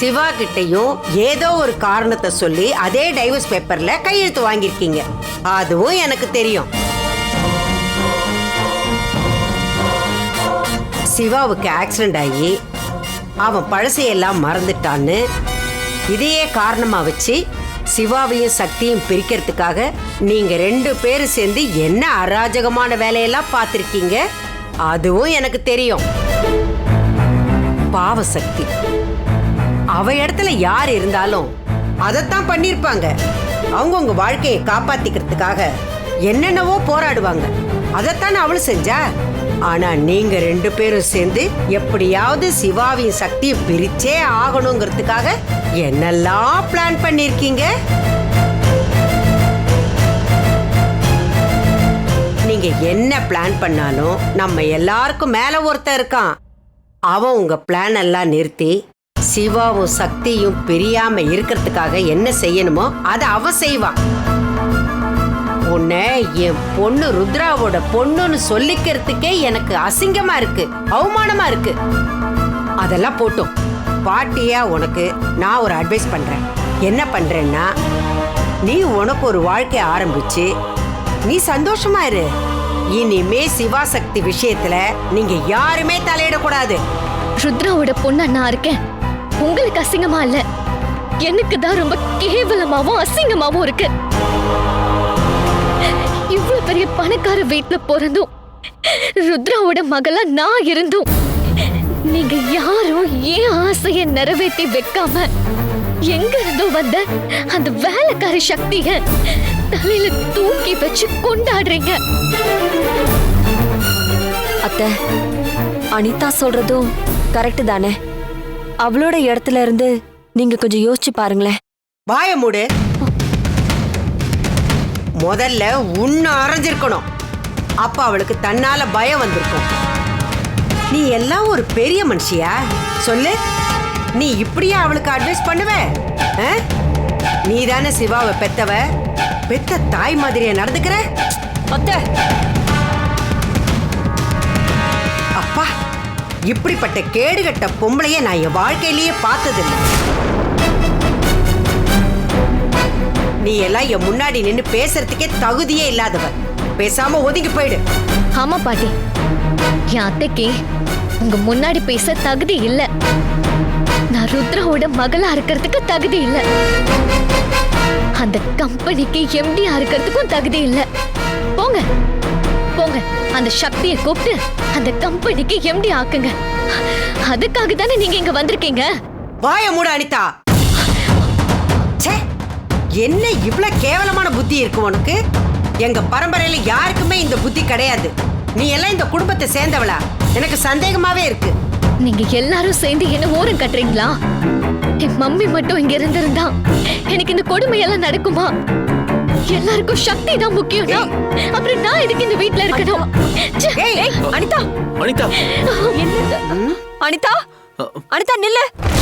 சிவா கிட்டையும் ஏதோ ஒரு காரணத்தை சொல்லி அதே டைவர்ஸ் பேப்பர்ல கையெழுத்து வாங்கியிருக்கீங்க. அதுவும் எனக்கு தெரியும். சிவாவுக்கு ஆக்சிடென்ட் ஆகி அவன் பழசையெல்லாம் மறந்துட்டான்னு இதையே காரணமா வச்சு சிவாவையும் சக்தியும் பிரிக்கிறதுக்காக நீங்க ரெண்டு பேரும் சேர்ந்து என்ன அராஜகமான வேலையெல்லாம் பார்த்துருக்கீங்க? அதுவும் எனக்கு தெரியும். பாவ சக்தி. அவ இடத்துல யார் இருந்தாலும் அதைத்தான் பண்ணிருப்பாங்க. அவங்கவுங்க வாழ்க்கையை காப்பாத்திக்கிறதுக்காக என்னென்னவோ போராடுவாங்க. அதைத்தானே அவளும் செஞ்சா? ஆனா நீங்க ரெண்டு பேரும் சேர்ந்து எப்படியாவது சிவாவின் சக்தியை பிரிச்சே ஆகணுங்கிறதுக்காக என்னெல்லாம் பிளான் பண்ணிருக்கீங்க? நீங்க என்ன பிளான் பண்ணாலும் நம்ம எல்லாருக்கும் மேல ஒருத்தன் இருக்கான். அவன் உங்க பிளான் எல்லாம் நிறுத்தி சிவாவும் சக்தியும் பிரியாம இருக்கிறதுக்காக என்ன செய்யணுமோ அதை அவ செய்வான் உன்னை என் பொண்ணு ருத்ராவோட பொண்ணுன்னு சொல்லிக்கிறதுக்கே எனக்கு அசிங்கமா இருக்கு அவமானமா இருக்கு. அதெல்லாம் போட்டும். பாட்டியா உனக்கு நான் ஒரு அட்வைஸ் பண்றேன். என்ன பண்றேன்னா நீ உனக்கு ஒரு வாழ்க்கை ஆரம்பிச்சு நீ சந்தோஷமா இரு. இனிமே சிவாசக்தி விஷயத்துல நீங்க யாருமே தலையிடக்கூடாது. ருத்ராவோட பொண்ணா நான் இருக்கேன். உங்களுக்கு அசிங்கமா இல்ல? எனக்கு தான் ரொம்ப கேவலமாவும் அசிங்கமாவும் இருக்கு. இவ்வளவு பெரிய பணக்கார வீட்ல பிறந்தும் ருத்ராவோட மகளா நான் இருந்தும் நீங்க யாரும் ஏன் ஆசைய நிறைவேற்றி வைக்காம எங்க இருந்தோ வந்த அந்த வேலைக்காரி சக்திய தலையில தூக்கி வச்சு கொண்டாடுறீங்க? அத்தை அனிதா சொல்றதும் கரெக்ட் தானே? அவளோட இடத்துல இருந்து நீங்க கொஞ்சம் யோசிச்சு பாருங்களேன். வாய மூடு. முதல்ல உன்ன அரைஞ்சிருக்கணும். அப்ப அவளுக்கு தன்னால பயம் வந்திருக்கும். நீ எல்லாம் ஒரு பெரிய மனுஷியா? சொல்லு. நீ இப்படியா அவளுக்கு அட்வைஸ் பண்ணுவ? ஆ? நீ தானே சிவாவை பெத்தவ? பெத்த தாய் மாதிரியா நடந்துக்கிற? அப்பா. இப்படிப்பட்ட கேடுகட்ட பொம்பளைய நான் என் வாழ்க்கையிலேயே பார்த்ததில்லை. நீ எல்லாம் என் முன்னாடி நின்று பேசுறதுக்கே தகுதியே இல்லாதவ பேசாம ஒதுங்கி போயிடு. ஆமா பாட்டி. என் அத்தைக்கு உங்க முன்னாடி பேச தகுதி இல்ல. நான் ருத்ராவோட மகளா இருக்கிறதுக்கு தகுதி இல்ல. அந்த கம்பெனிக்கு எம்டியா இருக்கிறதுக்கும் தகுதி இல்ல. போங்க. போங்க. அந்த சக்தியை கூப்பிட்டு அந்த கம்பெனிக்கு எம்டி ஆக்குங்க. அதுக்காக தானே நீங்க இங்க வந்திருக்கீங்க? வாய மூட அனிதா. ச்சே என்ன இவ்ளோ கேவலமான புத்தி இருக்கு உனக்கு? எங்க பரம்பரையில யாருக்குமே இந்த புத்தி கிடையாது. நீ எல்லாம் இந்த குடும்பத்தை சேர்ந்தவளா? எனக்கு சந்தேகமாவே இருக்கு. நீங்க எல்லாரும் சேர்ந்து என்ன ஓரம் கட்டுறீங்களா? என் மம்மி மட்டும் இங்க இருந்திருந்தா எனக்கு இந்த கொடுமையெல்லாம் நடக்குமா? எல்லாருக்கும் சக்தி தான் முக்கியம்னா அப்புறம் நான் எதுக்கு இந்த வீட்ல இருக்கணும். ஏய் அனிதா. அனிதா. அனிதா? நில்லு அனிதா